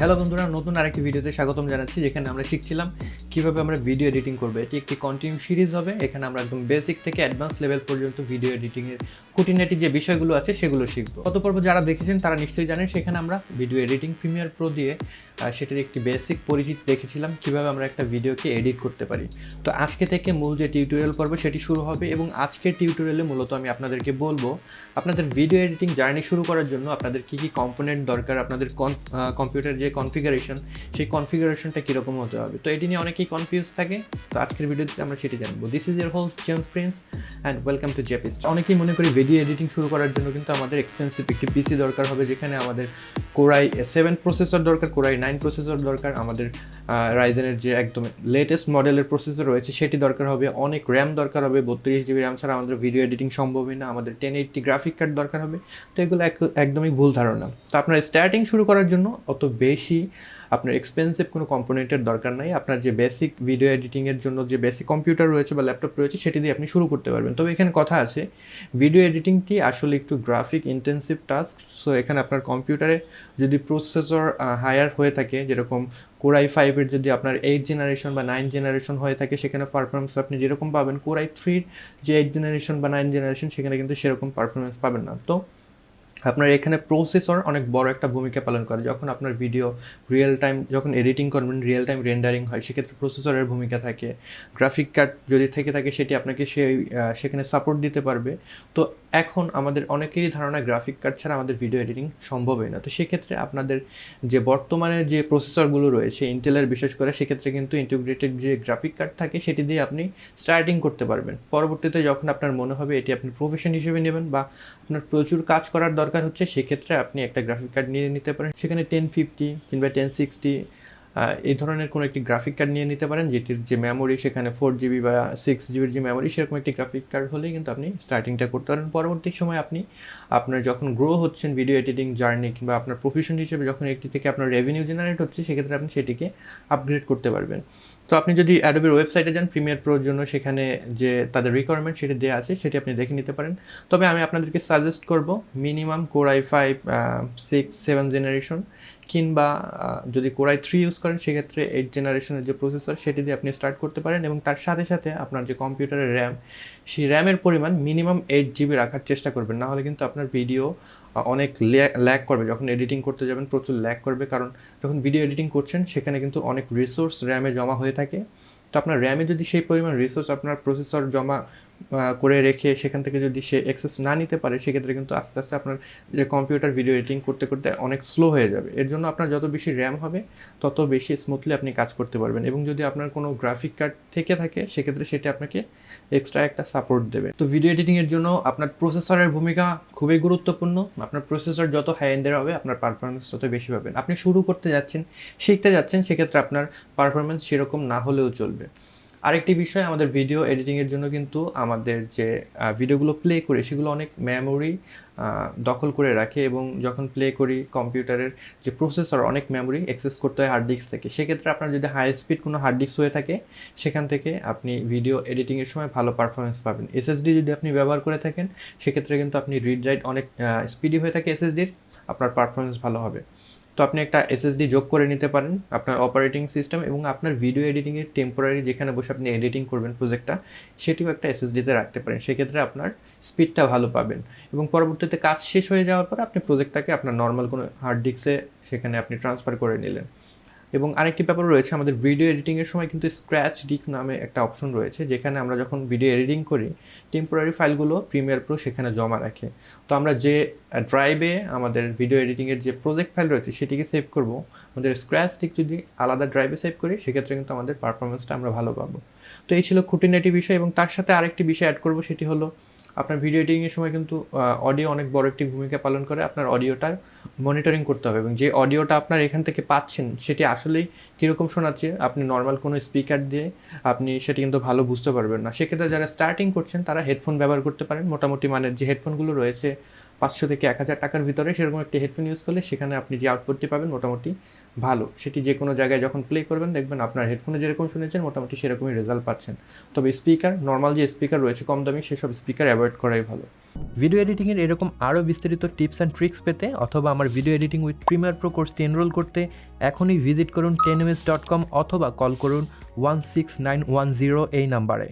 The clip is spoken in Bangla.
হ্যালো বন্ধুরা নতুন আরেকটি ভিডিওতে স্বাগতম জানাচ্ছি যেখানে আমরা শিখছিলাম কীভাবে আমরা ভিডিও এডিটিং করব? এটি একটি কন্টিনিউ সিরিজ হবে। এখানে আমরা একদম বেসিক থেকে অ্যাডভান্স লেভেল পর্যন্ত ভিডিও এডিটিংয়ের খুঁটিনাটি যে বিষয়গুলো আছে, সেগুলো শিখব। গত পর্ব যারা দেখেছেন, তারা নিশ্চয়ই জানেন, সেখানে আমরা ভিডিও এডিটিং প্রিমিয়ার প্রো দিয়ে সেটার একটি বেসিক পরিচিতি দেখেছিলাম, কীভাবে আমরা একটা ভিডিওকে এডিট করতে পারি। তো আজকে থেকে মূল যে টিউটোরিয়াল পর্ব, সেটি শুরু হবে এবং আজকের টিউটোরিয়ালে মূলত আমি আপনাদেরকে বলব, আপনাদের ভিডিও এডিটিং জার্নি শুরু করার জন্য আপনাদের কী কী কম্পোনেন্ট দরকার, আপনাদের কম্পিউটার যে কনফিগারেশন সেই কনফিগারেশনটা কীরকম হতে হবে। তো এটি নিয়ে অনেকেই কনফিউজ থাকে, তো আজকের ভিডিওতে আমরা সেটি জানব। This is your host James Prince and welcome to JP's অনেকেই মনে করি ভিডিও এডিটিং শুরু করার জন্য কিন্তু আমাদের এক্সপেন্সিভ একটি পিসি দরকার হবে, যেখানে আমাদের কোরাই সেভেন প্রসেসর দরকার কোরাই নাইন প্রসেসর দরকার, আমাদের রাইজেনের যে একদম লেটেস্ট মডেলের প্রসেসর রয়েছে, সেটি দরকার হবে, অনেক র্যাম দরকার হবে, বত্রিশ জিবি র্যাম ছাড়া আমাদের ভিডিও এডিটিং সম্ভবই না, আমাদের টেন এইটটি গ্রাফিক কার্ড দরকার হবে, তো এগুলো এক- একদমই ভুল ধারণা। তো আপনার স্টার্টিং শুরু করার জন্য অত বেশি আপনার এক্সপেন্সিভ কোনো কম্পোনেন্টের দরকার নাই। আপনার যে বেসিক ভিডিও এডিটিংয়ের জন্য যে বেসিক কম্পিউটার রয়েছে বা ল্যাপটপ রয়েছে, সেটি দিয়ে আপনি শুরু করতে পারবেন। তবে এখানে কথা আছে ভিডিও এডিটিংটি আসলে একটু গ্রাফিক ইন্টেন্সিভ টাস্ক সো এখানে আপনার কম্পিউটারে যদি প্রসেসর হায়ার হয়ে থাকে, যেরকম কোরাই ফাইভের যদি আপনার এইট জেনারেশন বা নাইন জেনারেশন হয়ে থাকে, সেখানে পারফরমেন্স আপনি যেরকম পাবেন কোরাই থ্রির যে এইট জেনারেশন বা নাইন জেনারেশন সেখানে কিন্তু সেরকম পারফরমেন্স পাবেন না। তো আপনার এখানে প্রসেসর অনেক বড় একটা ভূমিকা পালন করে। যখন আপনার ভিডিও রিয়েল টাইম যখন এডিটিং করবেন রিয়েল টাইম রেন্ডারিং হয়, সেক্ষেত্রে প্রসেসরের ভূমিকা থাকে। গ্রাফিক কার্ড যদি থেকে থাকে, সেটি আপনাকে সেই সেখানে সাপোর্ট দিতে পারবে। তো এখন আমাদের অনেকেরই ধারণা গ্রাফিক কার্ড ছাড়া আমাদের ভিডিও এডিটিং সম্ভবই না। তো সেক্ষেত্রে আপনাদের যে বর্তমানে যে প্রসেসরগুলো রয়েছে ইন্টেলের বিশেষ করে, সেক্ষেত্রে কিন্তু ইন্টিগ্রেটেড যে গ্রাফিক কার্ড থাকে, সেটি দিয়ে আপনি স্টার্টিং করতে পারবেন। পরবর্তীতে যখন আপনার মনে হবে এটি আপনি প্রফেশন হিসেবে নেবেন বা আপনার প্রচুর কাজ করার দরকার হচ্ছে, সেক্ষেত্রে আপনি একটা গ্রাফিক কার্ড নিয়ে নিতে পারেন। সেখানে টেন ফিফটি কিংবা টেন সিক্সটি এই ধরনের কোনো একটি গ্রাফিক কার্ড নিয়ে নিতে পারেন, যেটির যে মেমোরি সেখানে ফোর জিবি বা সিক্স জিবির যে মেমোরি সেরকম একটি গ্রাফিক কার্ড হলেই কিন্তু আপনি স্টার্টিংটা করতে পারেন। পরবর্তী সময় আপনি আপনার যখন গ্রো হচ্ছেন ভিডিও এডিটিং জার্নি কিংবা আপনার প্রফেশন হিসেবে যখন একটি থেকে আপনার রেভিনিউ জেনারেট হচ্ছে, সেক্ষেত্রে আপনি সেটিকে আপগ্রেড করতে পারবেন। তো আপনি যদি অ্যাডোবের ওয়েবসাইটে যান প্রিমিয়ার প্রোর জন্য সেখানে যে তাদের রিকোয়ারমেন্ট সেটা দেওয়া আছে, সেটি আপনি দেখে নিতে পারেন। তবে আমি আপনাদেরকে সাজেস্ট করব minimum core i five six seven generation কিংবা যদি কোরাই থ্রি ইউজ করেন, সেক্ষেত্রে এইট জেনারেশনের যে প্রসেসর সেটি দিয়ে আপনি স্টার্ট করতে পারেন এবং তার সাথে সাথে আপনার যে কম্পিউটারের র্যাম সেই র্যামের পরিমাণ মিনিমাম এইট জিবি রাখার চেষ্টা করবেন। না হলে কিন্তু আপনার ভিডিও অনেক ল্যাক করবে। যখন এডিটিং করতে যাবেন, প্রচুর ল্যাক করবে। কারণ যখন ভিডিও এডিটিং করছেন, সেখানে কিন্তু অনেক রিসোর্স র্যামে জমা হয়ে থাকে। তো আপনার র্যামে যদি সেই পরিমাণ রিসোর্স আপনার প্রসেসর জমা করে রেখে সেখান থেকে যদি সে অ্যাক্সেস না নিতে পারে, সেক্ষেত্রে কিন্তু আস্তে আস্তে আপনার যে কম্পিউটার ভিডিও এডিটিং করতে করতে অনেক স্লো হয়ে যাবে। এর জন্য আপনার যত বেশি র্যাম হবে, তত বেশি স্মুথলি আপনি কাজ করতে পারবেন এবং যদি আপনার কোনো গ্রাফিক কার্ড থেকে থাকে, সেক্ষেত্রে সেটা আপনাকে এক্সট্রা একটা সাপোর্ট দেবে। তো ভিডিও এডিটিংয়ের জন্য আপনার প্রসেসরের ভূমিকা খুবই গুরুত্বপূর্ণ। আপনার প্রসেসর যত হাই এন্ডের হবে, আপনার পারফরমেন্স তত বেশি পাবেন। আপনি শুরু করতে যাচ্ছেন, শিখতে যাচ্ছেন, সেক্ষেত্রে আপনার পারফরমেন্স সেরকম না হলেও চলবে। আরেকটি বিষয়, আমাদের ভিডিও এডিটিংয়ের জন্য কিন্তু আমাদের যে ভিডিওগুলো প্লে করি, সেগুলো অনেক মেমোরি দখল করে রাখে এবং যখন প্লে করি কম্পিউটারের যে প্রসেসর অনেক মেমোরি অ্যাক্সেস করতে হয় হার্ড ডিস্ক থেকে। সেক্ষেত্রে আপনার যদি হাই স্পিড কোনো হার্ড ডিস্ক হয়ে থাকে, সেখান থেকে আপনি ভিডিও এডিটিংয়ের সময় ভালো পারফরমেন্স পাবেন। এসএসডি যদি আপনি ব্যবহার করে থাকেন, সেক্ষেত্রে কিন্তু আপনি রিড রাইট অনেক স্পিডি হয়ে থাকে এসএসডির আপনার পারফরমেন্স ভালো হবে। তো আপনি একটা এসএসডি যোগ করে নিতে পারেন আপনার অপারেটিং সিস্টেম এবং আপনার ভিডিও এডিটিংয়ের টেম্পোরারি যেখানে বসে আপনি এডিটিং করবেন প্রজেক্টটা সেটিও একটা এসএসডিতে রাখতে পারেন। সেক্ষেত্রে আপনার স্পিডটা ভালো পাবেন। এবং পরবর্তীতে কাজ শেষ হয়ে যাওয়ার পর আপনি প্রজেক্টটাকে আপনার নর্মাল কোনো হার্ড ডিস্কে সেখানে আপনি ট্রান্সফার করে নিলেন। এবং আরেকটি ব্যাপার রয়েছে, আমাদের ভিডিও এডিটিংয়ের সময় কিন্তু স্ক্র্যাচ ডিক নামে একটা অপশন রয়েছে, যেখানে আমরা যখন ভিডিও এডিটিং করি টেম্পোরারি ফাইলগুলো প্রিমিয়ার প্রো সেখানে জমা রাখে। তো আমরা যে ড্রাইভে আমাদের ভিডিও এডিটিংয়ের যে প্রজেক্ট ফাইল রয়েছে, সেটিকে সেভ করব। আমাদের স্ক্র্যাচ ডিক যদি আলাদা ড্রাইভে সেভ করি, সেক্ষেত্রে কিন্তু আমাদের পারফরমেন্সটা আমরা ভালো পাবো। তো এই ছিল খুঁটিনাটি বিষয় এবং তার সাথে আরেকটি বিষয় অ্যাড করব, সেটি হলো, আপনার ভিডিও এডিটিংয়ের সময় কিন্তু অডিও অনেক বড় একটি ভূমিকা পালন করে। আপনার অডিওটা মনিটরিং করতে হবে এবং যে অডিওটা আপনার এখান থেকে পাচ্ছেন, সেটি আসলেই কীরকম শোনাচ্ছে, আপনি নর্মাল কোনো স্পিকার দিয়ে আপনি সেটি কিন্তু ভালো বুঝতে পারবেন না। সেক্ষেত্রে যারা স্টার্টিং করছেন, তারা হেডফোন ব্যবহার করতে পারেন। মোটামুটি মানের যে হেডফোনগুলো রয়েছে, পাঁচশো থেকে এক হাজার টাকার ভিতরে সেরকম একটি হেডফোন ইউজ করলে সেখানে আপনি যে আউটপুটটি পাবেন, মোটামুটি ভালো। সেটি যে কোনো জায়গায় যখন প্লে করবেন, দেখবেন আপনার হেডফোনে যেরকম শুনেছেন, মোটামুটি সেরকমই রেজাল্ট পাচ্ছেন। তবে স্পিকার নর্মাল যে স্পিকার রয়েছে কম দামি, সেসব স্পিকার অ্যাভয়েড করাই ভালো। ভিডিও এডিটিংয়ের এরকম আরও বিস্তারিত টিপস অ্যান্ড ট্রিক্স পেতে অথবা আমার video editing with Premiere Pro কোর্সটি এনরোল করতে এখনই ভিজিট করুন টেনএমএস ডট কম অথবা কল করুন one six nine one zero এই নাম্বারে